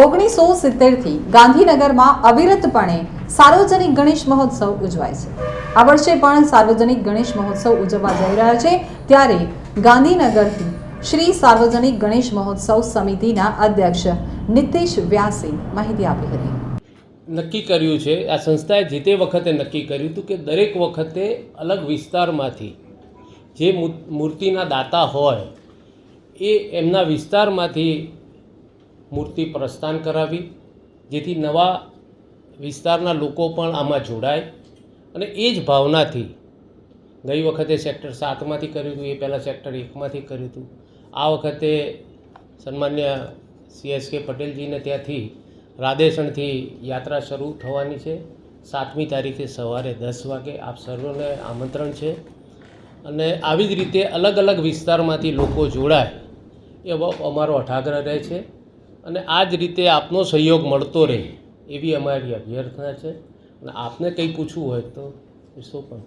ઓગણીસો સિત્તેરથી ગાંધીનગરમાં અવિરતપણે સાર્વજનિક ગણેશ મહોત્સવ ઉજવાય છે. આ વર્ષે પણ સાર્વજનિક ગણેશ મહોત્સવ ઉજવવા જઈ રહ્યા છે. ત્યારે ગાંધીનગરથી શ્રી સાર્વજનિક ગણેશ મહોત્સવ સમિતિના અધ્યક્ષ નીતિશ વ્યાસે માહિતી આપી હતી. નક્કી કર્યું છે, આ સંસ્થાએ જે તે વખતે નક્કી કર્યું હતું કે દરેક વખતે અલગ વિસ્તારમાંથી જે મૂર્તિના દાતા હોય, એ એમના વિસ્તારમાંથી મૂર્તિ પ્રસ્થાન કરાવી, જેથી નવા વિસ્તારના લોકો પણ આમાં જોડાય. અને એ જ ભાવનાથી ગઈ વખતે સેક્ટર સાતમાંથી કર્યું હતું, એ પહેલાં સેક્ટર એકમાંથી કર્યું હતું. આ વખતે સન્માન્ય સી એસ કે પટેલજીને ત્યાંથી રાધેસણથી યાત્રા શરૂ થવાની છે. સાતમી તારીખે સવારે દસ વાગે આપ સર્વને આમંત્રણ છે. અને આવી જ રીતે અલગ અલગ વિસ્તારમાંથી લોકો જોડાય એવો અમારો અઠાગ્રહ રહે છે. અને આ જ રીતે આપનો સહયોગ મળતો રહે, એવી અમારી અભ્યર્થના છે. અને આપને કંઈ પૂછવું હોય તો પૂછો પણ.